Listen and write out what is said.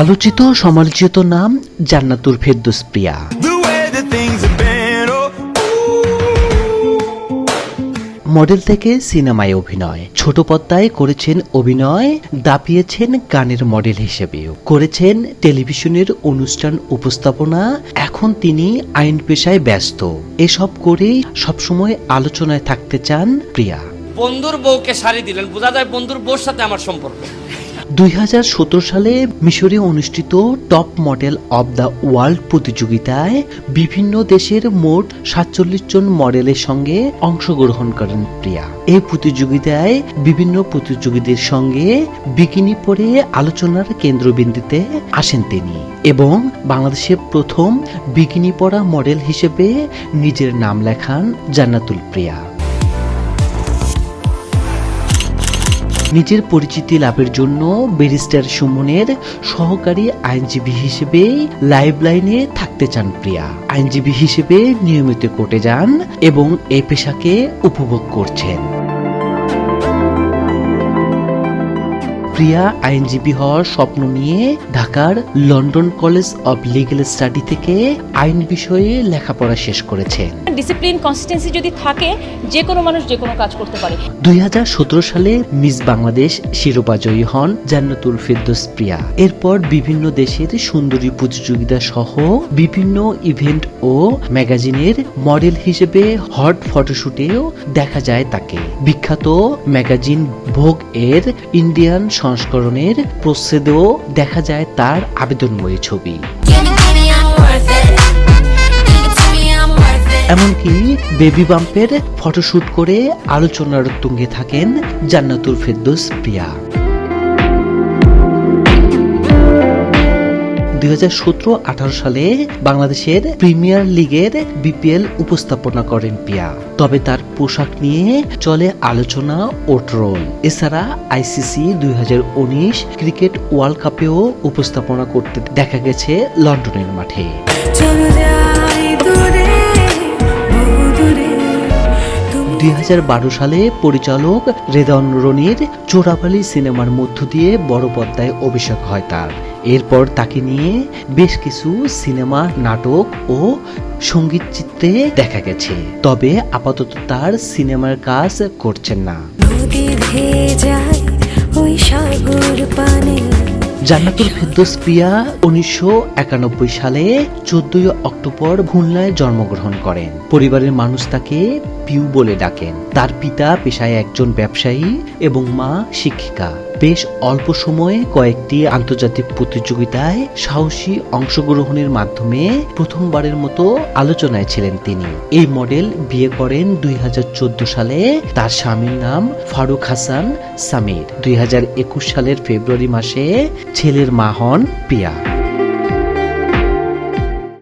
আলোচিত সমালোচিত নাম জান্নাতুল ফেরদৌস প্রিয়া. Oh, মডেল থেকে সিনেমায় অভিনয়। ছোট পর্দায় করেছেন অভিনয় দাপিয়েছেন গানের মডেল হিসেবেও। করেছেন টেলিভিশনের অনুষ্ঠান উপস্থাপনা এখন তিনি আইন পেশায় ব্যস্ত। এসব করেই সবসময় আলোচনায় থাকতে চান প্রিয়া। বন্ধুর বউকে শাড়ি দিলেন বোঝা যায় বন্ধুর বউর সাথে আমার সম্পর্ক। দুই হাজার সতেরো সালে মিশরে অনুষ্ঠিত top model of the world প্রতিযোগিতায় বিভিন্ন দেশের মোট সাতচল্লিশ জন মডেলের সঙ্গে অংশগ্রহণ করেন প্রিয়া। এই প্রতিযোগিতায় বিভিন্ন প্রতিযোগীদের সঙ্গে বিকিনি পরে আলোচনার কেন্দ্রবিন্দুতে আসেন তিনি এবং বাংলাদেশের প্রথম বিকিনি পরা মডেল হিসেবে নিজের নাম লেখান জান্নাতুল প্রিয়া। নিজের পরিচিতি লাভের জন্য ব্যারিস্টার সুমনের সহকারী আইনজীবী হিসেবে লাইভ লাইনে থাকতে চান প্রিয়া। আইনজীবী হিসেবে নিয়মিত কোর্টে যান এবং এ পেশাকে উপভোগ করছেন। প্রিয়া আইনজীবী হওয়ার স্বপ্ন নিয়ে ঢাকার London college of legal study থেকে আইন বিষয়ে লেখাপড়া শেষ করেছেন ডিসিপ্লিন কনসিস্টেন্সি যদি থাকে যে কোনো মানুষ যে কোনো কাজ করতে পারে। দুই সালে মিস বাংলাদেশ শিরোপা জয়ী হন জান্নাতুল ফেরদৌস প্রিয়া। এরপর বিভিন্ন দেশের সুন্দরী প্রতিযোগিতা সহ বিভিন্ন ইভেন্ট ও ম্যাগাজিনের মডেল হিসেবে হট ফটোশুটেও দেখা যায় তাকে। বিখ্যাত ম্যাগাজিন ভোগ এর ইন্ডিয়ান সংস্করণের প্রচ্ছেদেও দেখা যায় তার আবেদনময়ী ছবি. এমনকি বেবি বাম্পের ফটোশুট করে আলোচনার তুঙ্গে থাকেন জান্নাতুল ফেরদোস প্রিয়া দুই হাজার সতেরো, আঠারো সালে বাংলাদেশের প্রিমিয়ার লিগের বিপিএল উপস্থাপনা করেন পিয়া। তবে তার পোশাক নিয়ে চলে আলোচনা ও ট্রোল। এছাড়া আইসিসি দুই হাজার উনিশ ক্রিকেট ওয়ার্ল্ড কাপেও উপস্থাপনা করতে দেখা গেছে লন্ডনের মাঠে। দুই হাজার বারো সালে পরিচালক রেদন রনির চোরাবালি সিনেমার মধ্য দিয়ে বড় পর্দায় অভিষেক হয় তার। এরপর তাকে নিয়ে বেশ কিছু সিনেমা, নাটক ও সংগীত চিত্রে দেখা গেছে। তবে আপাতত তার সিনেমার কাজ করছেন না। জান্নাতুল ফেরদৌস প্রিয়া উনিশশো একানব্বই সালে চোদ্দই অক্টোবর খুলনায় জন্মগ্রহণ করেন। পরিবারের মানুষ তাকে পিউ বলে ডাকেন। তার পিতা পেশায় একজন ব্যবসায়ী এবং মা শিক্ষিকা। বেশ অল্প সময়ে কয়েকটি আন্তর্জাতিক প্রতিযোগিতায় সাহসী অংশগ্রহণের মাধ্যমে প্রথমবারের মতো আলোচনায় ছিলেন তিনি। এই মডেল বিয়ে করেন দুই হাজার চোদ্দ সালে। তার স্বামীর নাম ফারুক হাসান সামির। দুই হাজার একুশ সালের ফেব্রুয়ারি মাসে ছেলের মা হন পিয়া।